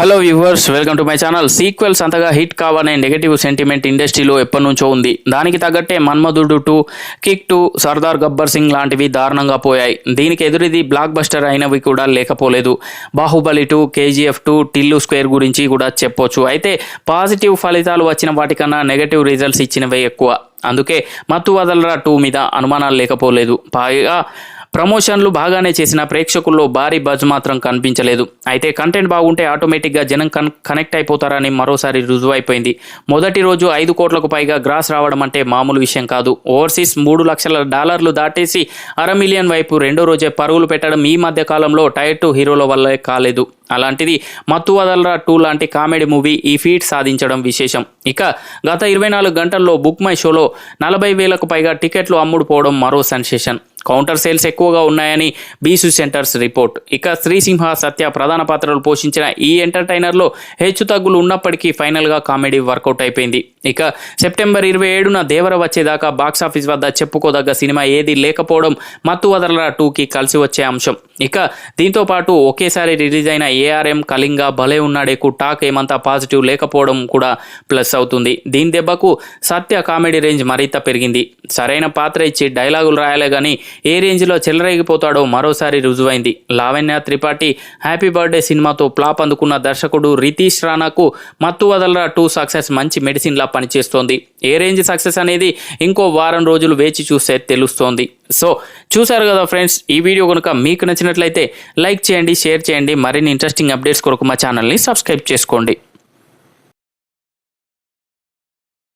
Hello viewers welcome to my channel sequels అంతగా hit కావనే negative sentiment ఇండస్ట్రీలో ఎప్పటి నుంచో ఉంది. దానికి తగ్గట్టే Manmadhudu two Kick two Sardaar Gabbar Singh లాంటివి దారుణంగా పోయాయి. దీనికి ఎదురిది బ్లాక్ బస్టర్ అయినవి కూడా లేకపోలేదు. Baahubali two KGF two Tillu square గురించి కూడా చెప్పొచ్చు. అయితే పాజిటివ్ ఫలితాలు వచ్చిన వాటికన్నా నెగటివ్ రిజల్ట్స్ ఇచ్చినవే ఎక్కువ. అందుకే మత్తు వదలరా టూ మీద అనుమానాలు లేకపోలేదు. పైగా ప్రమోషన్లు బాగానే చేసిన ప్రేక్షకుల్లో భారీ బజ్ మాత్రం కనిపించలేదు. అయితే కంటెంట్ బాగుంటే ఆటోమేటిక్గా జనం కన్ కనెక్ట్ అయిపోతారని మరోసారి రుజువైపోయింది మొదటి రోజు ఐదు కోట్లకు పైగా గ్రాస్ రావడం అంటే మామూలు విషయం కాదు. ఓవర్సీస్ మూడు లక్షల డాలర్లు దాటేసి అర మిలియన్ వైపు రెండో రోజే పరుగులు పెట్టడం ఈ మధ్య కాలంలో టైర్ టూ హీరోల వల్లే కాలేదు. అలాంటిది మత్తు వదలరా టూ లాంటి కామెడీ మూవీ ఈ ఫీట్ సాధించడం విశేషం. ఇక గత ఇరవై నాలుగు గంటల్లో బుక్ మై షోలో నలభై వేలకు పైగా టికెట్లు అమ్ముడుపోవడం మరో సెన్సేషన్. కౌంటర్ సేల్స్ ఎక్కువగా ఉన్నాయని బీసు సెంటర్స్ రిపోర్ట్. ఇక శ్రీసింహ సత్య ప్రధాన పాత్రలు పోషించిన ఈ ఎంటర్టైనర్లో హెచ్చు తగ్గులు ఉన్నప్పటికీ ఫైనల్గా కామెడీ వర్కౌట్ అయిపోయింది. ఇక సెప్టెంబర్ ఇరవై ఏడున దేవర వచ్చేదాకా బాక్సాఫీస్ వద్ద చెప్పుకోదగ్గ సినిమా ఏది లేకపోవడం మత్తు వదలరా టూకి కలిసి వచ్చే అంశం. ఇక దీంతో పాటు ఒకేసారి రిలీజ్ అయిన ఏఆర్ఎం కళింగ భలే ఉన్నాడేకు టాక్ ఏమంతా పాజిటివ్ లేకపోవడం కూడా ప్లస్ అవుతుంది. దీని దెబ్బకు సత్య కామెడీ రేంజ్ మరింత పెరిగింది. సరైన పాత్ర ఇచ్చి డైలాగులు రాయాలే కానీ ఏ రేంజ్లో చెలరేగిపోతాడో మరోసారి రుజువైంది. లావణ్య త్రిపాఠి హ్యాపీ బర్త్డే సినిమాతో ప్లాప్ అందుకున్న దర్శకుడు రితీష్ రాణాకు మత్తు వదలరా టూ సక్సెస్ మంచి మెడిసిన్లా పనిచేస్తోంది. ఏ రేంజ్ సక్సెస్ అనేది ఇంకో వారం రోజులు వేచి చూస్తే తెలుస్తోంది. సో చూసారు కదా ఫ్రెండ్స్ ఈ వీడియో కనుక మీకు నచ్చినట్లయితే లైక్ చేయండి షేర్ చేయండి మరిన్ని ఇంట్రెస్టింగ్ అప్డేట్స్ కొరకు మా ఛానల్ని సబ్స్క్రైబ్ చేసుకోండి.